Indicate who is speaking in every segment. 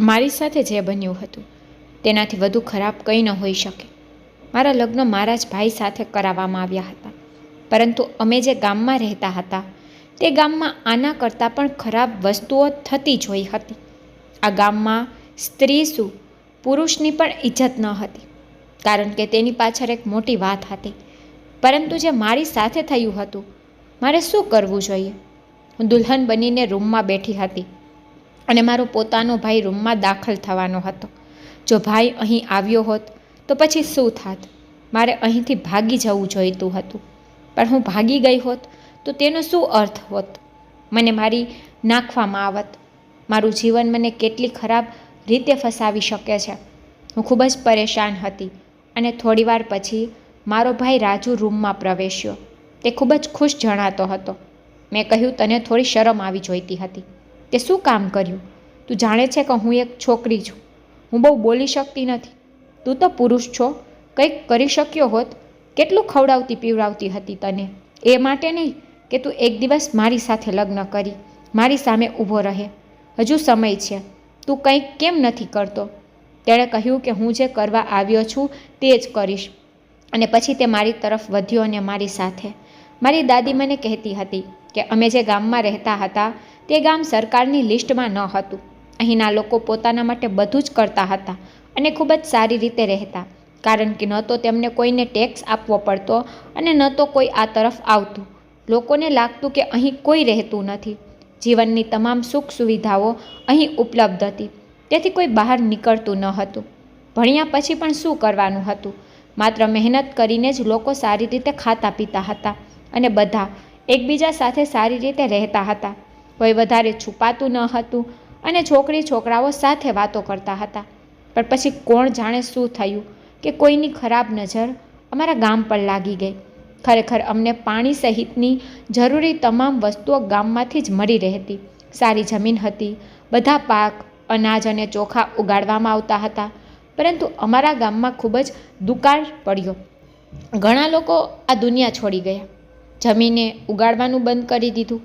Speaker 1: મારી સાથે જે બન્યું હતું, તેનાથી વધુ ખરાબ કંઈ ન હોઈ શકે. મારા લગ્ન મારા જ ભાઈ સાથે કરાવવામાં આવ્યા હતા. પરંતુ અમે જે ગામમાં રહેતા હતા, તે ગામમાં આના કરતાં પણ ખરાબ વસ્તુઓ થતી જોઈ હતી. આ ગામમાં સ્ત્રી શું પુરુષની પણ ઇજ્જત ન હતી, કારણ કે તેની પાછળ એક મોટી વાત હતી. પરંતુ જે મારી સાથે થયું હતું, મારે શું કરવું જોઈએ? હું દુલ્હન બનીને રૂમમાં બેઠી હતી. અને મારો પોતાનો ભાઈ રૂમમાં દાખલ થવાનો હતો. જો ભાઈ અહીં આવ્યો હોત, તો પછી શું થાત? મારે અહીંથી ભાગી જવું જોઈતું હતું. પણ હું ભાગી ગઈ હોત, તો તેનો શું અર્થ હોત? મને મારી નાખવામાં આવત. મારું જીવન મને કેટલી ખરાબ રીતે ફસાવી શકે છે. હું ખૂબ જ પરેશાન હતી અને થોડીવાર પછી મારો ભાઈ રાજુ રૂમમાં પ્રવેશ્યો. તે ખૂબ જ ખુશ જણાતો હતો. મેં કહ્યું, તને થોડી શરમ આવી જોઈતી હતી. તે શું કામ કર્યું? તું જાણે છે કે હું એક છોકરી છું. હું બહુ બોલી શકતી નથી. તું તો પુરુષ છો. કંઈક કરી શક્યો હોત. કેટલું ખવડાવતી પીવડાવતી હતી તને? એ માટે નહીં કે તું એક દિવસ મારી સાથે લગ્ન કરી. મારી સામે ઊભો રહે. હજુ સમય છે. તું કંઈક કેમ નથી કરતો? તેણે કહ્યું કે હું જે કરવા આવ્યો છું તે જ કરીશ. અને પછી તે મારી તરફ વધ્યો અને મારી સાથે. મારી દાદી મને કહેતી હતી કે અમે જે ગામમાં રહેતા હતા, તે ગામ સરકારની લિસ્ટમાં ન હતું. અહીંના લોકો પોતાના માટે બધું જ કરતા હતા અને ખૂબ જ સારી રીતે રહેતા, કારણ કે ન તો તેમને કોઈને ટેક્સ આપવો પડતો અને ન તો કોઈ આ તરફ આવતું. લોકોને લાગતું કે અહીં કોઈ રહેતું નથી. જીવનની તમામ સુખ સુવિધાઓ અહીં ઉપલબ્ધ હતી. તેથી કોઈ બહાર નીકળતું ન હતું. ભણ્યા પછી પણ શું કરવાનું હતું? માત્ર મહેનત કરીને જ લોકો સારી રીતે ખાતા પીતા હતા અને બધા એકબીજા સાથે સારી રીતે રહેતા હતા. કોઈ વધારે છુપાતું ન હતું અને છોકરી છોકરાઓ સાથે વાતો કરતા હતા. પણ પછી કોણ જાણે શું થયું કે કોઈની ખરાબ નજર અમારા ગામ પર લાગી ગઈ. ખરેખર અમને પાણી સહિતની જરૂરી તમામ વસ્તુઓ ગામમાંથી જ મળી રહેતી. સારી જમીન હતી, બધા પાક, અનાજ અને ચોખા ઉગાડવામાં આવતા હતા. પરંતુ અમારા ગામમાં ખૂબ જ દુકાળ પડ્યો. ઘણા લોકો આ દુનિયા છોડી ગયા. જમીને ઉગાડવાનું બંધ કરી દીધું.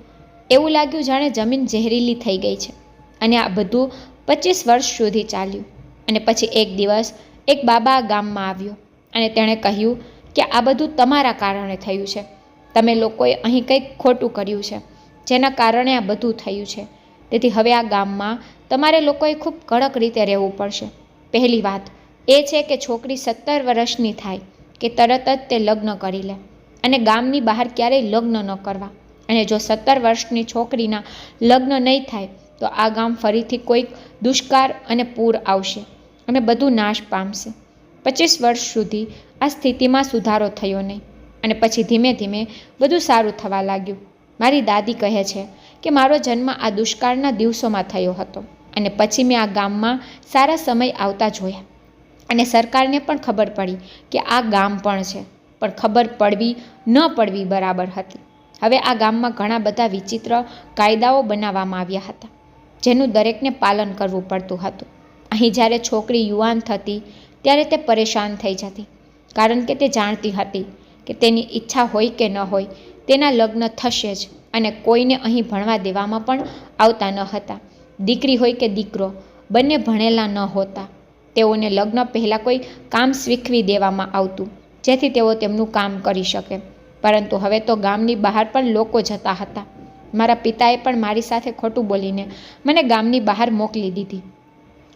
Speaker 1: એવું લાગ્યું જાણે જમીન ઝેરીલી થઈ ગઈ છે. અને આ બધું પચીસ વર્ષ સુધી ચાલ્યું. અને પછી એક દિવસ એક બાબા ગામમાં આવ્યો. અને તેણે કહ્યું કે આ બધું તમારા કારણે થયું છે. તમે લોકોએ અહીં કંઈક ખોટું કર્યું છે, જેના કારણે આ બધું થયું છે. તેથી હવે આ ગામમાં તમારે લોકોએ ખૂબ કડક રીતે રહેવું પડશે. પહેલી વાત એ છે કે છોકરી સત્તર વર્ષની થાય કે તરત જ તે લગ્ન કરી લે. અને ગામની બહાર ક્યારેય લગ્ન ન કરવા. અને જો સત્તર વર્ષની છોકરીના લગ્ન નહીં થાય, તો આ ગામ ફરીથી કોઈક દુષ્કાળ અને પૂર આવશે અને બધું નાશ પામશે. પચીસ વર્ષ સુધી આ સ્થિતિમાં સુધારો થયો નહીં અને પછી ધીમે ધીમે બધું સારું થવા લાગ્યું. મારી દાદી કહે છે કે મારો જન્મ આ દુષ્કાળના દિવસોમાં થયો હતો અને પછી મેં આ ગામમાં સારા સમય આવતા જોયા. અને સરકારને પણ ખબર પડી કે આ ગામ પણ છે. પણ ખબર પડવી ન પડવી બરાબર હતી. હવે આ ગામમાં ઘણા બધા વિચિત્ર કાયદાઓ બનાવવામાં આવ્યા હતા, જેનું દરેકને પાલન કરવું પડતું હતું. અહીં જ્યારે છોકરી યુવાન થતી, ત્યારે તે પરેશાન થઈ જતી, કારણ કે તે જાણતી હતી કે તેની ઈચ્છા હોય કે ન હોય, તેના લગ્ન થશે જ અને કોઈને અહીં ભણવા દેવામાં પણ આવતા ન હતા. દીકરી હોય કે દીકરો, બંને ભણેલા ન હોતા. તેઓને લગ્ન પહેલાં કોઈ કામ શીખવી દેવામાં આવતું. જેથી તેઓ તેમનું કામ કરી શકે. પરંતુ હવે તો ગામની બહાર પણ લોકો જતા હતા. મારા પિતાએ પણ મારી સાથે ખોટું બોલીને મને ગામની બહાર મોકલી દીધી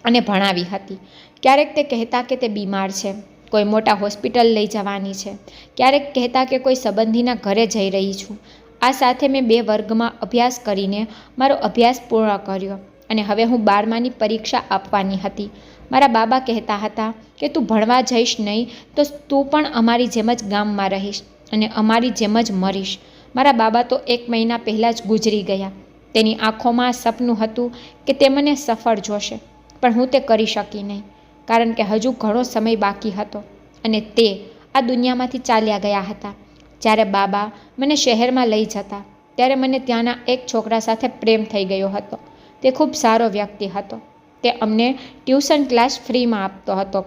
Speaker 1: અને ભણાવી હતી. ક્યારેક તે કહેતા કે તે બીમાર છે, કોઈ મોટા હોસ્પિટલ લઈ જવાની છે, ક્યારેક કહેતા કે કોઈ સંબંધીના ઘરે જઈ રહી છું. આ સાથે મેં બે વર્ગમાં અભ્યાસ કરીને મારો અભ્યાસ પૂર્ણ કર્યો અને હવે હું બારમાની પરીક્ષા આપવાની હતી. મારા બાબા કહેતા હતા કે તું ભણવા જઈશ નહીં, તો તું પણ અમારી જેમ જ ગામમાં રહીશ અને અમારી જેમ જ મરીશ. મારા બાબા તો એક મહિના પહેલાં જ ગુજરી ગયા. તેની આંખોમાં સપનું હતું કે તે મને સફળ જોશે, પણ હું તે કરી શકી નહીં, કારણ કે હજુ ઘણો સમય બાકી હતો અને તે આ દુનિયામાંથી ચાલ્યા ગયા હતા. જ્યારે બાબા મને શહેરમાં લઈ જતા, ત્યારે મને ત્યાંના એક છોકરા સાથે પ્રેમ થઈ ગયો હતો. તે ખૂબ સારો વ્યક્તિ હતો. તે અમને ટ્યુશન ક્લાસ ફ્રીમાં આપતો હતો.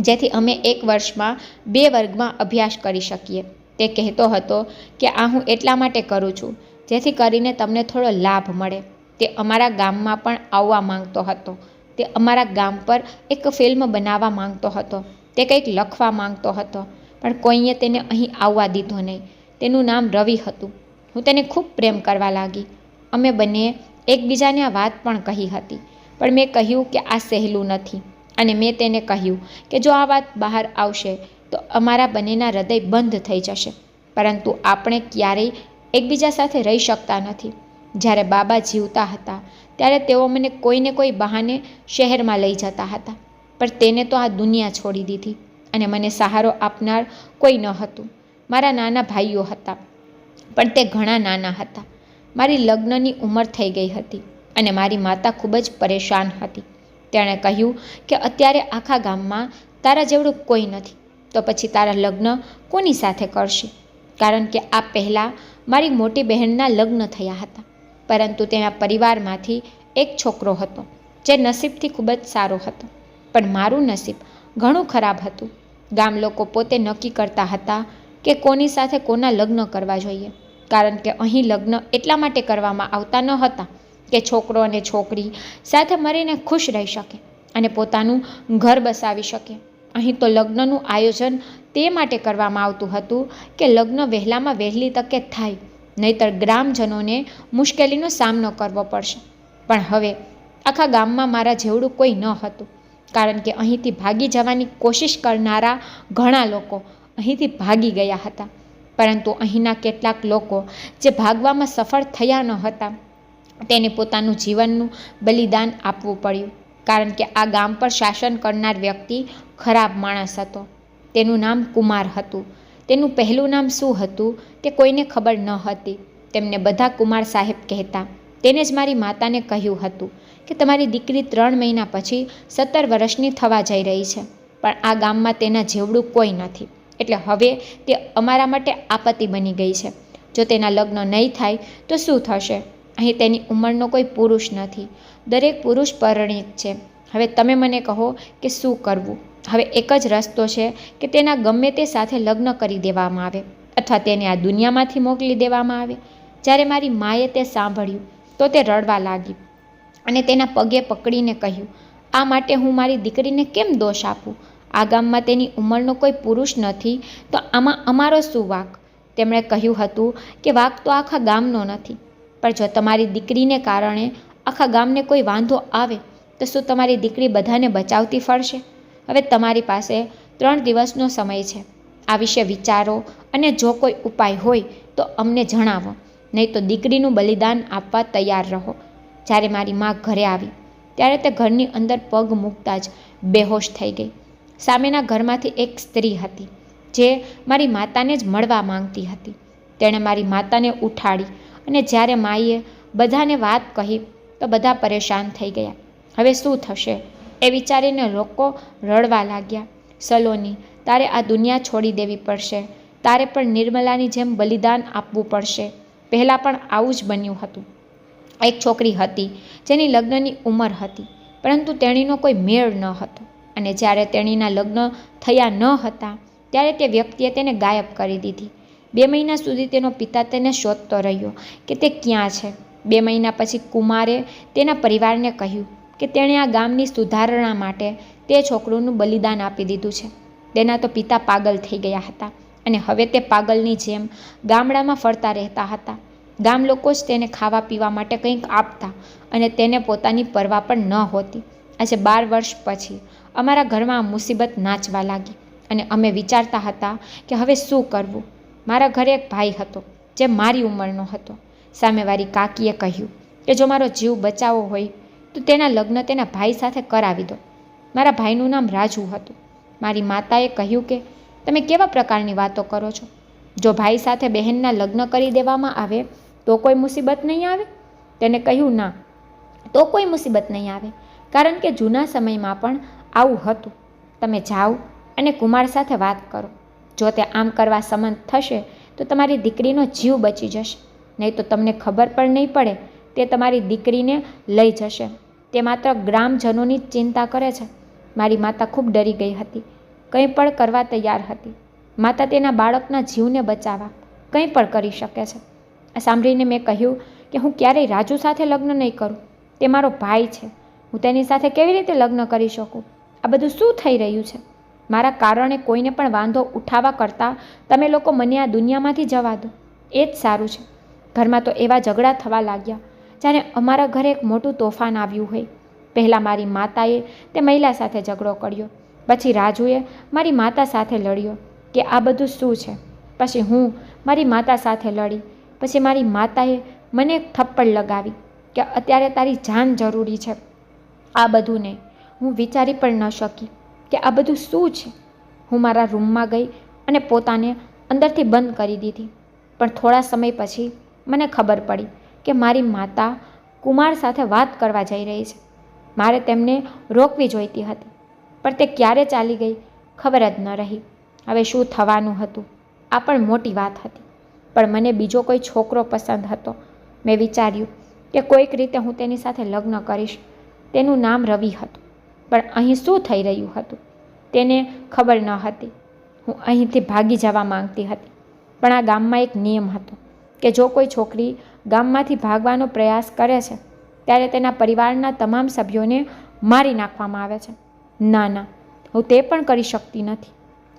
Speaker 1: જેથી અમે એક વર્ષમાં બે વર્ગમાં અભ્યાસ કરી શકીએ. તે કહેતો હતો કે, આ હું એટલા માટે કરું છું, જેથી કરીને તમને થોડો લાભ મળે. તે અમારા ગામમાં પણ આવવા માંગતો હતો. તે અમારા ગામ પર એક ફિલ્મ બનાવવા માંગતો હતો. તે કંઈક લખવા માંગતો હતો. પણ કોઈએ તેને અહીં આવવા દીધો નહીં. તેનું નામ રવિ હતું. હું તેને ખૂબ પ્રેમ કરવા લાગી. અમે બંને એકબીજાને આ વાત પણ કહી હતી. પણ મેં કહ્યું કે આ સહેલું નથી. અને મેં તેને કહ્યું કે જો આ વાત બહાર આવશે, તો અમારા બંનેના હૃદય બંધ થઈ જશે. પરંતુ આપણે ક્યારેય એકબીજા સાથે રહી શકતા નથી. જ્યારે બાબા જીવતા હતા, ત્યારે તેઓ મને કોઈને કોઈ બહાને શહેરમાં લઈ જતા હતા. પણ તેને તો આ દુનિયા છોડી દીધી અને મને સહારો આપનાર કોઈ ન હતું. મારા નાના ભાઈઓ હતા, પણ તે ઘણા નાના હતા. મારી લગ્નની ઉંમર થઈ ગઈ હતી. અને મારી માતા ખૂબ જ પરેશાન હતી. તેણે કહ્યું કે અત્યારે આખા ગામમાં તારા જેવડું કોઈ નથી, તો પછી તારા લગ્ન કોની સાથે કરશે? કારણ કે આ પહેલાં મારી મોટી બહેનના લગ્ન થયા હતા, પરંતુ તેના પરિવારમાંથી એક છોકરો હતો, જે નસીબથી ખૂબ જ સારો હતો. પણ મારું નસીબ ઘણું ખરાબ હતું. ગામ લોકો પોતે નક્કી કરતા હતા કે કોની સાથે કોના લગ્ન કરવા જોઈએ, કારણ કે અહીં લગ્ન એટલા માટે કરવામાં આવતા ન હતા કે છોકરો અને છોકરી સાથે મળીને ખુશ રહી શકે અને પોતાનું ઘર બસાવી શકે. અહીં તો લગ્નનું આયોજન તે માટે કરવામાં આવતું હતું કે લગ્ન વહેલામાં વહેલી તકે થાય, નહીતર ગ્રામજનોને મુશ્કેલીનો સામનો કરવો પડશે. પણ હવે આખા ગામમાં મારા જેવડું કોઈ ન હતું, કારણ કે અહીંથી ભાગી જવાની કોશિશ કરનારા ઘણા લોકો અહીંથી ભાગી ગયા હતા. પરંતુ અહીંના કેટલાક લોકો જે ભાગવામાં સફળ થયા ન હતા તેને પોતાનું જીવનનું બલિદાન આપવું પડ્યું. કારણ કે આ ગામ પર શાસન કરનાર વ્યક્તિ ખરાબ માણસ હતો. તેનું નામ કુમાર હતું. તેનું પહેલું નામ શું હતું તે કોઈને ખબર ન હતી. તેમને બધા કુમાર સાહેબ કહેતા. તેને જ મારી માતાને કહ્યું હતું કે તમારી દીકરી ત્રણ મહિના પછી સત્તર વર્ષની થવા જઈ રહી છે. પણ આ ગામમાં તેના જેવડું કોઈ નથી. એટલે હવે તે અમારા માટે આપત્તિ બની ગઈ છે. જો તેના લગ્ન નહીં થાય તો શું થશે? અહીં તેની ઉંમરનો કોઈ પુરુષ નથી. દરેક પુરુષ પરિણીત છે. હવે તમે મને કહો કે શું કરવું? હવે એક જ રસ્તો છે કે તેના ગમે તે સાથે લગ્ન કરી દેવામાં આવે અથવા તેને આ દુનિયામાંથી મોકલી દેવામાં આવે. જ્યારે મારી માએ તે સાંભળ્યું, તો તે રડવા લાગી અને તેના પગે પકડીને કહ્યું, આ માટે હું મારી દીકરીને કેમ દોષ આપું? આ ગામમાં તેની ઉંમરનો કોઈ પુરુષ નથી, તો આમાં અમારો શું વાક? તેમણે કહ્યું હતું કે વાક તો આખા ગામનો નથી. પણ જો તમારી દીકરીને કારણે આખા ગામને કોઈ વાંધો આવે, તો શું તમારી દીકરી બધાને બચાવતી ફરશે? હવે તમારી પાસે ત્રણ દિવસનો સમય છે. આ વિશે વિચારો અને જો કોઈ ઉપાય હોય, તો અમને જણાવો. નહીં તો દીકરીનું બલિદાન આપવા તૈયાર રહો. જ્યારે મારી મા ઘરે આવી, ત્યારે તે ઘરની અંદર પગ મૂકતા જ બેહોશ થઈ ગઈ. સામેના ઘરમાંથી એક સ્ત્રી હતી, જે મારી માતાને જ મળવા માંગતી હતી. તેણે મારી માતાને ઉઠાડી અને જ્યારે માઈએ બધાને વાત કહી, તો બધા પરેશાન થઈ ગયા. હવે શું થશે? એ વિચારીને લોકો રડવા લાગ્યા. સલોની, તારે આ દુનિયા છોડી દેવી પડશે. તારે પણ નિર્મલાની જેમ બલિદાન આપવું પડશે. પહેલાં પણ આવું જ બન્યું હતું. એક છોકરી હતી, જેની લગ્નની ઉંમર હતી, પરંતુ તેણીનો કોઈ મેળ ન હતો. અને જ્યારે તેણીના લગ્ન થયા ન હતા, ત્યારે તે વ્યક્તિએ તેને ગાયબ કરી દીધી. બે મહિના સુધી તેનો પિતા તેને શોધતો રહ્યો કે તે ક્યાં છે. બે મહિના પછી કુમારે તેના પરિવારને કહ્યું કે તેણે આ ગામની સુધારણા માટે તે છોકરુંનું બલિદાન આપી દીધું છે. તેના તો પિતા પાગલ થઈ ગયા હતા અને હવે તે પાગલની જેમ ગામડામાં ફરતા રહેતા હતા. ગામ લોકો જ તેને ખાવા પીવા માટે કંઈક આપતા અને તેને પોતાની પરવા પણ ન હોતી. આજે બાર વર્ષ પછી અમારા ઘરમાં મુસીબત નાચવા લાગી અને અમે વિચારતા હતા કે હવે શું કરવું. મારા ઘરે એક ભાઈ હતો જે મારી ઉંમરનો હતો. સામેવાળી કાકીએ કહ્યું કે જો મારો જીવ બચાવવો હોય તો તેના લગ્ન તેના ભાઈ સાથે કરાવી દો. મારા ભાઈનું નામ રાજુ હતું. મારી માતાએ કહ્યું કે તમે કેવા પ્રકારની વાતો કરો છો? જો ભાઈ સાથે બહેનના લગ્ન કરી દેવામાં આવે તો કોઈ મુસીબત નહીં આવે? તેને કહ્યું, ના, તો કોઈ મુસીબત નહીં આવે, કારણ કે જૂના સમયમાં પણ આવું હતું. તમે જાઓ અને કુમાર સાથે વાત કરો. જો તે આમ કરવા સમંત થશે, તો તમારી દીકરીનો જીવ બચી જશે. નહીં તો તમને ખબર પણ નહીં પડે, તે તમારી દીકરીને લઈ જશે. તે માત્ર ગ્રામજનોની જ ચિંતા કરે છે. મારી માતા ખૂબ ડરી ગઈ હતી. કંઈ પણ કરવા તૈયાર હતી. માતા તેના બાળકના જીવને બચાવવા કંઈ પણ કરી શકે છે. આ સાંભળીને મેં કહ્યું કે હું ક્યારેય રાજુ સાથે લગ્ન નહીં કરું. તે મારો ભાઈ છે. હું તેની સાથે કેવી રીતે લગ્ન કરી શકું? આ બધું શું થઈ રહ્યું છે? મારા કારણે કોઈને પણ વાંધો ઉઠાવવા કરતાં તમે લોકો મને આ દુનિયામાંથી જવા દો. એ જ સારું છે. ઘરમાં તો એવા ઝઘડા થવા લાગ્યા, જાણે અમારા ઘરે એક મોટું તોફાન આવ્યું હોય. પહેલાં મારી માતાએ તે મહિલા સાથે ઝઘડો કર્યો, પછી રાજુએ મારી માતા સાથે લડ્યો કે આ બધું શું છે? પછી હું મારી માતા સાથે લડી, પછી મારી માતાએ મને એક થપ્પડ લગાવી કે અત્યારે તારી જાન જરૂરી છે. આ બધું ને હું વિચારી પણ ન શકી. કે આ બધું શું છે? હું મારા રૂમમાં ગઈ અને પોતાને અંદરથી બંધ કરી દીધી. પણ થોડા સમય પછી મને ખબર પડી કે મારી માતા કુમાર સાથે વાત કરવા જઈ રહી છે. મારે તેમને રોકવી જોઈતી હતી, પણ તે ક્યારે ચાલી ગઈ ખબર જ ન રહી. હવે શું થવાનું હતું? આ પણ મોટી વાત હતી. પણ મને બીજો કોઈ છોકરો પસંદ હતો. મેં વિચાર્યું કે કોઈક રીતે હું તેની સાથે લગ્ન કરીશ. તેનું નામ રવિ હતું. પણ અહીં શું થઈ રહ્યું હતું? તેને ખબર ન હતી. હું અહીંથી ભાગી જવા માંગતી હતી. પણ આ ગામમાં એક નિયમ હતો કે જો કોઈ છોકરી ગામમાંથી ભાગવાનો પ્રયાસ કરે છે, ત્યારે તેના પરિવારના તમામ સભ્યોને મારી નાખવામાં આવે છે. ના ના, હું તે પણ કરી શકતી નથી.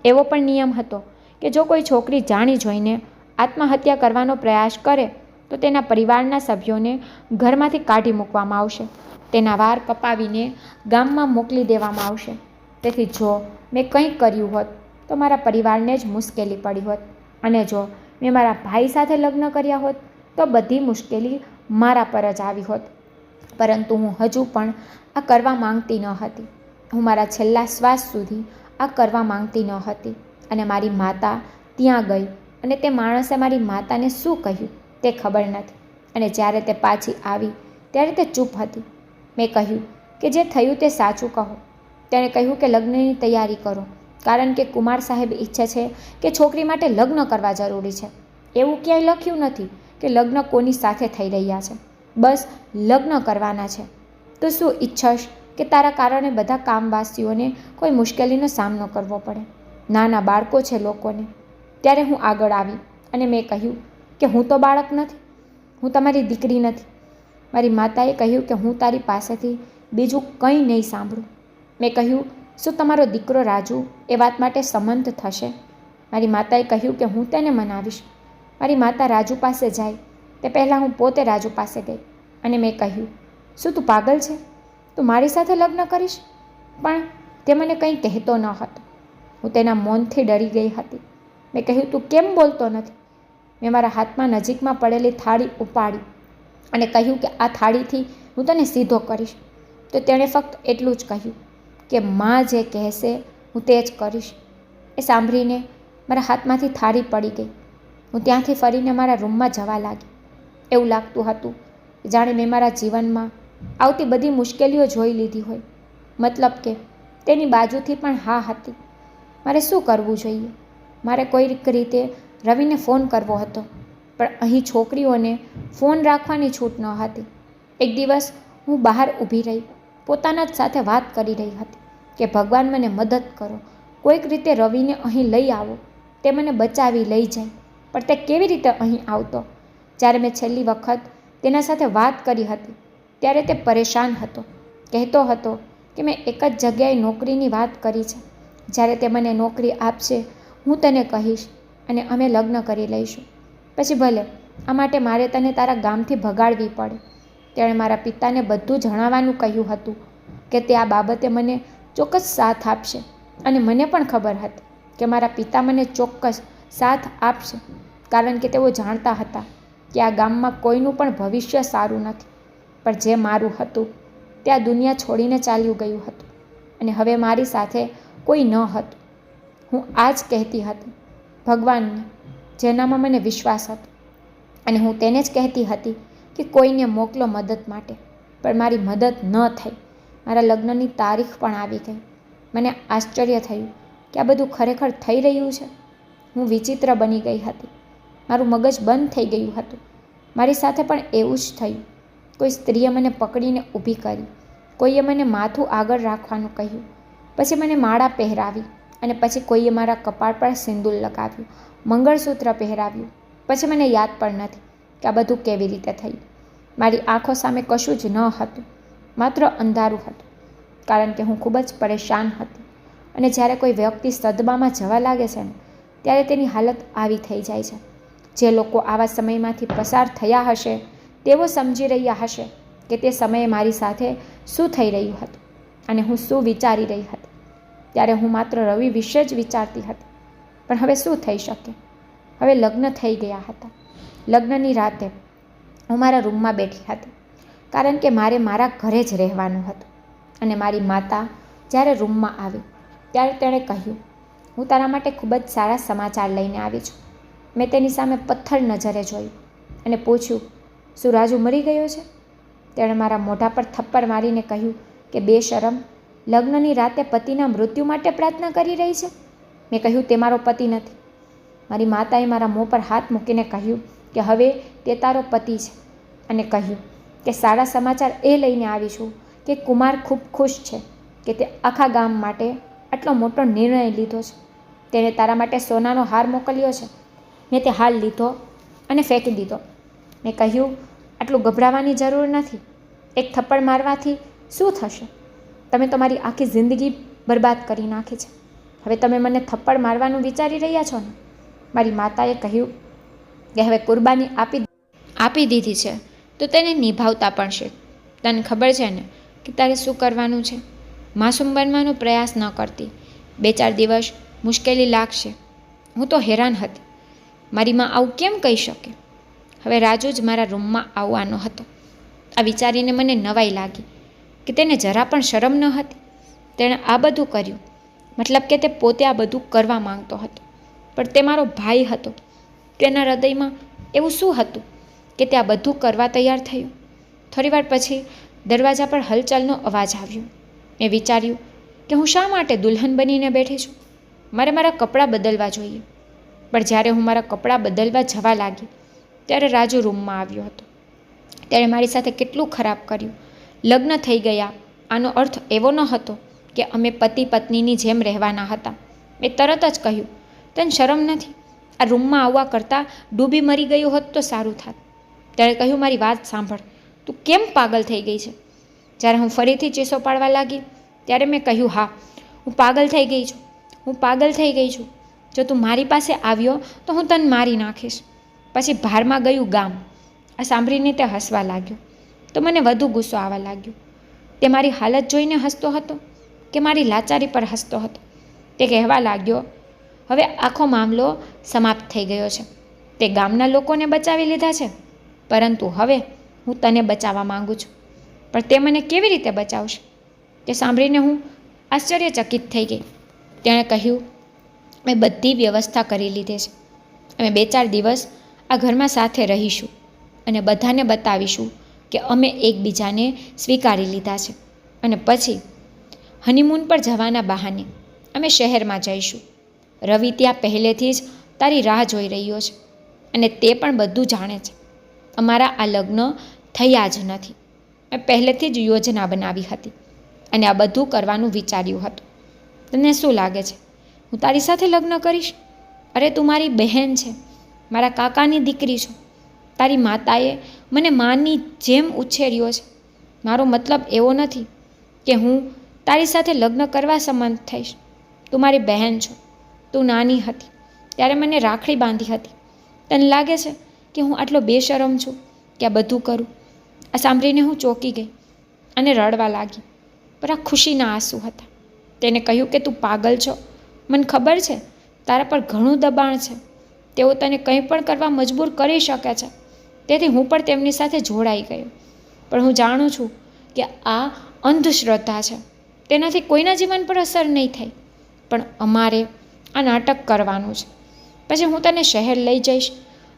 Speaker 1: એવો પણ નિયમ હતો કે જો કોઈ છોકરી જાણી જોઈને આત્મહત્યા કરવાનો પ્રયાસ કરે, તો તેના પરિવારના સભ્યોને ઘરમાંથી કાઢી મૂકવામાં આવશે. તેના વાર કપાવીને ગામમાં મોકલી દેવામાં આવશે. તેથી જો મેં કંઈ કર્યું હોત, તો મારા પરિવારને જ મુશ્કેલી પડી હોત. અને જો મેં મારા ભાઈ સાથે લગ્ન કર્યા હોત, તો બધી મુશ્કેલી મારા પર જ આવી હોત. પરંતુ હું હજુ પણ આ કરવા માંગતી ન હતી. હું મારા છેલ્લા શ્વાસ સુધી આ કરવા માંગતી ન હતી. અને મારી માતા ત્યાં ગઈ અને તે માણસે મારી માતાને શું કહ્યું તે ખબર નથી. અને જ્યારે તે પાછી આવી, ત્યારે તે ચૂપ હતી. મેં કહ્યું કે જે થયું તે સાચું કહો. તેણે કહ્યું કે લગ્નની તૈયારી કરો, કારણ કે કુમાર સાહેબ ઈચ્છે છે કે છોકરી માટે લગ્ન કરવા જરૂરી છે. એવું ક્યાંય લખ્યું નથી કે લગ્ન કોની સાથે થઈ રહ્યા છે. બસ લગ્ન કરવાના છે. તો શું ઈચ્છશ કે તારા કારણે બધા કામવાસીઓને કોઈ મુશ્કેલીનો સામનો કરવો પડે? નાના બાળકો છે લોકોને. ત્યારે હું આગળ આવી અને મેં કહ્યું કે હું તો બાળક નથી. હું તમારી દીકરી નથી. મારી માતાએ કહ્યું કે હું તારી પાસેથી બીજું કંઈ નહીં સાંભળું. મેં કહ્યું, શું તમારો દીકરો રાજુ એ વાત માટે સંમત થશે? મારી માતાએ કહ્યું કે હું તેને મનાવીશ. મારી માતા રાજુ પાસે જાય, તે પહેલાં હું પોતે રાજુ પાસે ગઈ અને મેં કહ્યું, શું તું પાગલ છે? તું મારી સાથે લગ્ન કરીશ? પણ તે મને કંઈ કહેતો ન હતો. હું તેના મૌનથી ડરી ગઈ હતી. મેં કહ્યું, તું કેમ બોલતો નથી? મેં મારા હાથમાં નજીકમાં પડેલી થાળી ઉપાડી અને કહ્યું કે આ થાળીથી હું તને સીધો કરીશ. તો તેણે ફક્ત એટલું જ કહ્યું કે માં જે કહેશે હું તે જ કરીશ. એ સાંભળીને મારા હાથમાંથી થાળી પડી ગઈ. હું ત્યાંથી ફરીને મારા રૂમમાં જવા લાગી. એવું લાગતું હતું જાણે મેં મારા જીવનમાં આવતી બધી મુશ્કેલીઓ જોઈ લીધી હોય. મતલબ કે તેની બાજુથી પણ હા હતી. મારે શું કરવું જોઈએ? મારે કોઈક રીતે રવિને ફોન કરવો હતો. પણ અહીં છોકરીઓને ફોન રાખવાની છૂટ ન હતી. એક દિવસ હું બહાર ઊભી રહી, પોતાના જ સાથે વાત કરી રહી હતી કે, ભગવાન મને મદદ કરો. કોઈક રીતે રવિને અહીં લઈ આવો. તે મને બચાવી લઈ જાય, પણ તે કેવી રીતે અહીં આવતો? જ્યારે મેં છેલ્લી વખત તેના સાથે વાત કરી હતી, ત્યારે તે પરેશાન હતો. કહેતો હતો કે, મેં એક જ જગ્યાએ નોકરીની વાત કરી છે. જ્યારે તે મને નોકરી આપશે, હું તને કહીશ અને અમે લગ્ન કરી લઈશું. પછી ભલે આ માટે મારે તને તારા ગામથી ભગાડવી પડે. તેણે મારા પિતાને બધું જણાવવાનું કહ્યું હતું કે તે આ બાબતે મને ચોક્કસ સાથ આપશે અને મને પણ ખબર હતી કે મારા પિતા મને ચોક્કસ સાથ આપશે કારણ કે તેઓ જાણતા હતા કે આ ગામમાં કોઈનું પણ ભવિષ્ય સારું નથી. પણ જે મારું હતું તે આ દુનિયા છોડીને ચાલ્યું ગયું હતું અને હવે મારી સાથે કોઈ ન હતું. હું આ જ કહેતી હતી ભગવાનને જેનામાં મને વિશ્વાસ હતો. અને હું તેને જ કહેતી હતી કે કોઈને મોકલો મદદ માટે, પણ મારી મદદ ન થઈ. મારા લગ્નની તારીખ પણ આવી ગઈ. મને આશ્ચર્ય થયું કે આ બધું ખરેખર થઈ રહ્યું છે. હું વિચિત્ર બની ગઈ હતી. મારું મગજ બંધ થઈ ગયું હતું. મારી સાથે પણ એવું જ થયું. કોઈ સ્ત્રીએ મને પકડીને ઊભી કરી. કોઈએ મને માથું આગળ રાખવાનું કહ્યું. પછી મને માળા પહેરાવી અને પછી કોઈએ મારા કપાળ પર સિંદૂર લગાવ્યું. મંગળસૂત્ર પહેરાવ્યું. પછી મને યાદ પણ નથી કે આ બધું કેવી રીતે થયું. મારી આંખો સામે કશું જ ન હતું, માત્ર અંધારું હતું, કારણ કે હું ખૂબ જ પરેશાન હતી. અને જ્યારે કોઈ વ્યક્તિ સદબામાં જવા લાગે છે ને, ત્યારે તેની હાલત આવી થઈ જાય છે. જે લોકો આવા સમયમાંથી પસાર થયા હશે, તેઓ સમજી રહ્યા હશે કે તે સમયે મારી સાથે શું થઈ રહ્યું હતું અને હું શું વિચારી રહી હતી. ત્યારે હું માત્ર રવિ વિશે જ વિચારતી હતી. પણ હવે શું થઈ શકે? હવે લગ્ન થઈ ગયા હતા. લગ્નની રાતે હું મારા રૂમમાં બેઠી હતી. કારણ કે મારે મારા ઘરે જ રહેવાનું હતું. અને મારી માતા જ્યારે રૂમમાં આવી, ત્યારે તેણે કહ્યું, હું તારા માટે ખૂબ જ સારા સમાચાર લઈને આવી છું. મેં તેની સામે પથ્થર નજરે જોયું અને પૂછ્યું, શું રાજુ મરી ગયો છે? તેણે મારા મોઢા પર થપ્પડ મારીને કહ્યું કે, બે શરમ, લગ્નની રાતે પતિના મૃત્યુ માટે પ્રાર્થના કરી રહી છે? મેં કહ્યું, તે મારો પતિ નથી. મારી માતાએ મારા મોં પર હાથ મૂકીને કહ્યું કે હવે તે તારો પતિ છે. અને કહ્યું કે સારા સમાચાર એ લઈને આવી છું કે કુમાર ખૂબ ખુશ છે કે તે આખા ગામ માટે આટલો મોટો નિર્ણય લીધો છે. તેણે તારા માટે સોનાનો હાર મોકલ્યો છે. મેં તે હાર લીધો અને ફેંકી દીધો. મેં કહ્યું, આટલું ગભરાવાની જરૂર નથી. એક થપ્પડ મારવાથી શું થશે? તમે તમારી આખી જિંદગી બરબાદ કરી નાખી છે. હવે તમે મને થપ્પડ મારવાનું વિચારી રહ્યા છો ને? મારી માતાએ કહ્યું, કે હવે કુરબાની આપી આપી દીધી છે. તો તેને નિભાવતા પણ છે. તને ખબર છે ને કે તારે શું કરવાનું છે? માસૂમ બનવાનો પ્રયાસ ન કરતી. બે ચાર દિવસ મુશ્કેલી લાગશે. હું તો હેરાન હતી. મારી માં આવું કેમ કહી શકે? હવે રાજુ જ મારા રૂમમાં આવવાનો હતો. આ વિચારીને મને નવાઈ લાગી કે તેને જરા પણ શરમ ન હતી. તેણે આ બધું કર્યું. મતલબ કે તે પોતે આ બધું કરવા માંગતો હતો. પણ તે મારો ભાઈ હતો. તેના હૃદયમાં એવું શું હતું કે તે આ બધું કરવા તૈયાર થયું? થોડીવાર પછી દરવાજા પર હલચલનો અવાજ આવ્યો. મેં વિચાર્યું કે હું શા માટે દુલ્હન બનીને બેઠી છું? મારે મારા કપડાં બદલવા જોઈએ. પણ જ્યારે હું મારા કપડાં બદલવા જવા લાગી, ત્યારે રાજુ રૂમમાં આવ્યો હતો. તેણે મારી સાથે કેટલું ખરાબ કર્યું. લગ્ન થઈ ગયા. આનો અર્થ એવો ન હતો કે અમે પતિ પત્નીની જેમ રહેવાના હતા. મેં તરત જ કહ્યું તને શરમ નથી? આ રૂમમાં આવવા કરતાં ડૂબી મરી ગયું હોત તો સારું થાત. તેણે કહ્યું, મારી વાત સાંભળ. તું કેમ પાગલ થઈ ગઈ છે? જ્યારે હું ફરીથી ચીસો પાડવા લાગી, ત્યારે મેં કહ્યું, હા, હું પાગલ થઈ ગઈ છું. હું પાગલ થઈ ગઈ છું. જો તું મારી પાસે આવ્યો, તો હું તને મારી નાખીશ. પછી ભારમાં ગયું ગામ. આ સાંભળીને તે હસવા લાગ્યો. તો મને વધુ ગુસ્સો આવવા લાગ્યો. તે મારી હાલત જોઈને હસતો હતો કે મારી લાચારી પર હસતો હતો? તે કહેવા લાગ્યો હવે આખો મામલો સમાપ્ત થઈ ગયો છે. તે ગામના લોકોને બચાવી લીધા છે. પરંતુ હવે હું તને બચાવવા માંગુ છું. પણ તે મને કેવી રીતે બચાવશે? તે સાંભળીને હું આશ્ચર્યચકિત થઈ ગઈ. તેણે કહ્યું, મેં બધી વ્યવસ્થા કરી લીધી છે. અમે બે ચાર દિવસ આ ઘરમાં સાથે રહીશું અને બધાને બતાવીશું કે અમે એકબીજાને સ્વીકારી લીધા છે. અને પછી હનીમૂન પર જવાના બહાને અમે શહેરમાં જઈશું. રવિ ત્યાં પહેલેથી જ તારી રાહ જોઈ રહ્યો છે અને તે પણ બધું જાણે છે. અમારા આ લગ્ન થયા જ નથી. મેં પહેલેથી જ યોજના બનાવી હતી અને આ બધું કરવાનું વિચાર્યું હતું. તને શું લાગે છે? હું તારી સાથે લગ્ન કરીશ? અરે તું મારી બહેન છે. મારા કાકાની દીકરી છો. તારી માતાએ મને માની જેમ ઉછેર્યો છે. મારો મતલબ એવો નથી કે હું તારી સાથે લગ્ન કરવા સંમત થઈશ. તું મારી બહેન છો. તું નાની હતી. ત્યારે મને રાખડી બાંધી હતી. તને લાગે છે કે હું આટલો બેશરમ છું કે આ બધું કરું? આ સાંભળીને હું ચોંકી ગઈ અને રડવા લાગી. પણ આ ખુશીના આંસુ હતા. તેને કહ્યું કે તું પાગલ છો. મને ખબર છે તારા પર ઘણું દબાણ છે. તેઓ તને કંઈ પણ કરવા મજબૂર કરી શકે છે. તેથી હું પણ તેમની સાથે જોડાઈ ગયો. પણ હું જાણું છું કે આ અંધશ્રદ્ધા છે. તેનાથી કોઈના જીવન પર અસર નહીં થાય. પણ અમારે આ નાટક કરવાનું છે. પછી હું તને શહેર લઈ જઈશ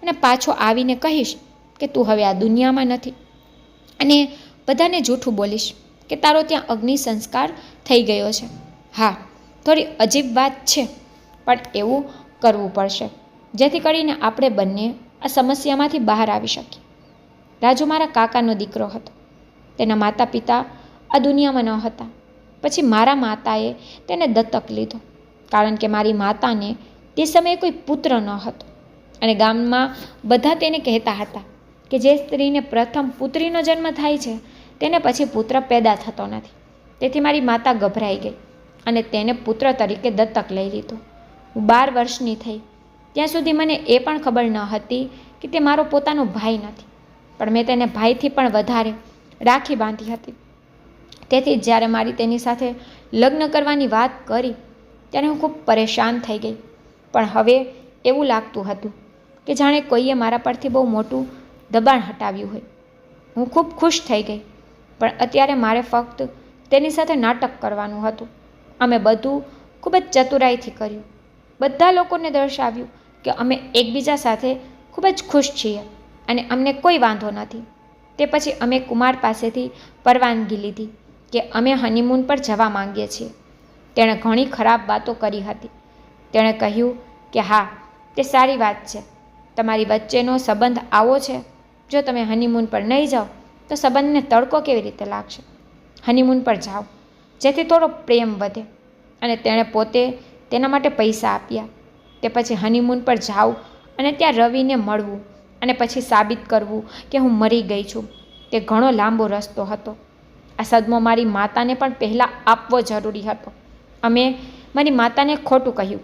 Speaker 1: અને પાછો આવીને કહીશ કે તું હવે આ દુનિયામાં નથી. અને બધાને જૂઠું બોલીશ કે તારો ત્યાં અગ્નિ સંસ્કાર થઈ ગયો છે. હા, થોડી અજીબ વાત છે, પણ એવું કરવું પડશે. જેથી કરીને આપણે બંને આ સમસ્યામાંથી બહાર આવી શકીએ. રાજુ મારા કાકાનો દીકરો હતો. તેના માતા પિતા આ દુનિયામાં ન હતા. પછી મારા માતાએ તેને દત્તક લીધો. કારણ કે મારી માતાને તે સમયે કોઈ પુત્ર ન હતો. અને ગામમાં બધા તેને કહેતા હતા કે જે સ્ત્રીને પ્રથમ પુત્રીનો જન્મ થાય છે, તેને પછી પુત્ર પેદા થતો નથી. તેથી મારી માતા ગભરાઈ ગઈ અને તેને પુત્ર તરીકે દત્તક લઈ લીધો. હું બાર વર્ષની થઈ. ત્યાં સુધી મને એ પણ ખબર ન હતી કે તે મારો પોતાનો ભાઈ નથી. પણ મેં તેને ભાઈથી પણ વધારે રાખી બાંધી હતી. તેથી જ્યારે મારી તેની સાથે લગ્ન કરવાની વાત કરી ત્યારે હું ખૂબ પરેશાન થઈ ગઈ. પણ હવે એવું લાગતું હતું કે જાણે કોઈએ મારા પરથી બહુ મોટું દબાણ હટાવ્યું હોય. હું ખૂબ ખુશ થઈ ગઈ, પણ અત્યારે મારે ફક્ત તેની સાથે નાટક કરવાનું હતું. અમે બધું ખૂબ જ ચતુરાઈથી કર્યું. બધા લોકોને દર્શાવ્યું કે અમે એકબીજા સાથે ખૂબ જ ખુશ છીએ અને અમને કોઈ વાંધો નથી. તે પછી અમે કુમાર પાસેથી પરવાનગી લીધી કે અમે હનીમૂન પર જવા માંગીએ છીએ. તેણે ઘણી ખરાબ વાતો કરી હતી. તેણે કહ્યું કે, હા, તે સારી વાત છે. તમારી વચ્ચેનો સંબંધ આવો છે. જો તમે હનીમૂન પર નહીં જાઓ, તો સંબંધને તડકો કેવી રીતે લાગશે? હનીમૂન પર જાઓ, જેથી થોડો પ્રેમ વધે. અને તેણે પોતે તેના માટે પૈસા આપ્યા. તે પછી હનીમૂન પર જાઉં અને ત્યાં રવિને મળવું અને પછી સાબિત કરવું કે હું મરી ગઈ છું. તે ઘણો લાંબો રસ્તો હતો. આ સદમો મારી માતાને પણ પહેલાં આપવો જરૂરી હતો. અમે મારી માતાને ખોટું કહ્યું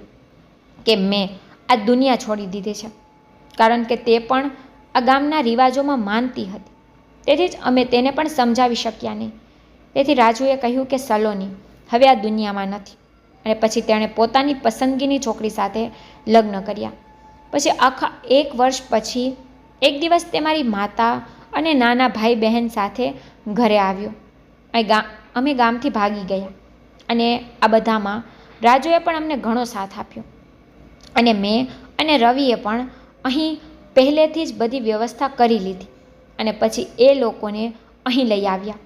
Speaker 1: કે મેં આ દુનિયા છોડી દીધી છે. કારણ કે તે પણ આ ગામના રિવાજોમાં માનતી હતી. તેથી જ અમે તેને પણ સમજાવી શક્યા નહીં. તેથી રાજુએ કહ્યું કે સલોની હવે આ દુનિયામાં નથી. અને પછી તેણે પોતાની પસંદગીની છોકરી સાથે લગ્ન કર્યા. પછી આખા એક વર્ષ પછી એક દિવસ તે મારી માતા અને નાના ભાઈ બહેન સાથે ઘરે આવ્યો. અમે ગામથી ભાગી ગયા. અને આ બધામાં રાજુએ પણ અમને ઘણો સાથ આપ્યો. અને મેં અને રવિએ પણ અહીં પહેલેથી જ બધી વ્યવસ્થા કરી લીધી અને પછી એ લોકોને અહીં લઈ આવ્યા.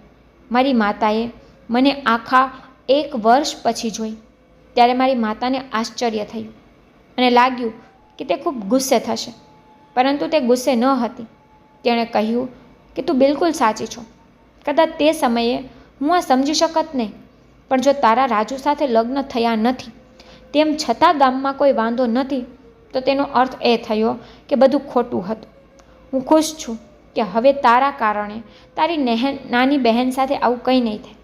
Speaker 1: મારી માતાએ મને આખા એક વર્ષ પછી જોઈ, ત્યારે મારી માતાને આશ્ચર્ય થયું અને લાગ્યું કે તે ખૂબ ગુસ્સે થશે, પરંતુ તે ગુસ્સે ન હતી. તેણે કહ્યું કે તું બિલકુલ સાચી છો. કદાચ તે સમયે હું આ સમજી શકત નહીં. પણ જો તારા રાજુ સાથે લગ્ન થયા નથી, તેમ છતાં ગામમાં કોઈ વાંધો નથી, તો તેનો અર્થ એ થયો કે બધું ખોટું હતું. હું ખુશ છું કે હવે તારા કારણે તારી નહેન, નાની બહેન સાથે આવું કંઈ નહીં થાય.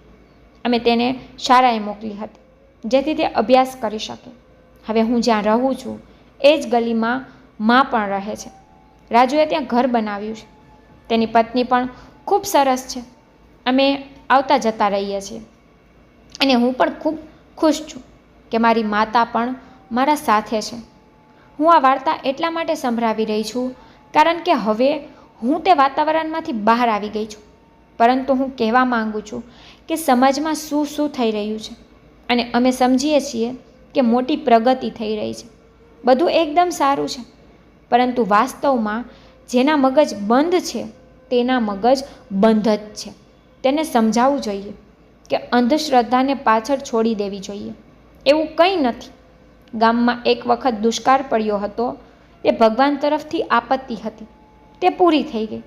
Speaker 1: અમે તેને શાળાએ મોકલી હતી, જેથી તે અભ્યાસ કરી શકે. હવે હું જ્યાં રહું છું, એ જ ગલીમાં મા પણ રહે છે. રાજુએ ત્યાં ઘર બનાવ્યું છે. તેની પત્ની પણ ખૂબ સરસ છે. અમે આવતા જતા રહીએ છીએ. અને હું પણ ખૂબ ખુશ છું કે મારી માતા પણ મારા સાથે છે. હું આ વાર્તા એટલા માટે સંભળાવી રહી છું કારણ કે હવે હું તે વાતાવરણમાંથી બહાર આવી ગઈ છું. પરંતુ હું કહેવા માગું છું કે સમાજમાં શું શું થઈ રહ્યું છે અને અમે સમજીએ છીએ કે મોટી પ્રગતિ થઈ રહી છે. બધું એકદમ સારું છે, પરંતુ વાસ્તવમાં જેના મગજ બંધ છે તેના મગજ બંધ જ છે. તેને સમજાવવું જોઈએ. કે અંધશ્રદ્ધાને પાછળ છોડી દેવી જોઈએ. એવું કંઈ નથી. ગામમાં એક વખત દુષ્કાળ પડ્યો હતો. તે ભગવાન તરફથી આપત્તિ હતી. તે પૂરી થઈ ગઈ.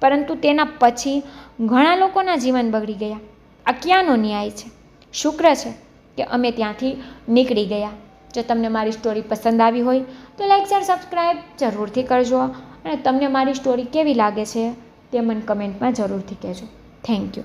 Speaker 1: પરંતુ તેના પછી ઘણા લોકોના જીવન બગડી ગયા. આ ક્યાંનો ન્યાય છે? શુક્ર છે કે અમે ત્યાંથી નીકળી ગયા. જો તમને મારી સ્ટોરી પસંદ આવી હોય, તો લાઇક શેર સબસ્ક્રાઈબ જરૂરથી કરજો. અને તમને મારી સ્ટોરી કેવી લાગે છે તે મને કમેન્ટમાં જરૂરથી કહેજો. Thank you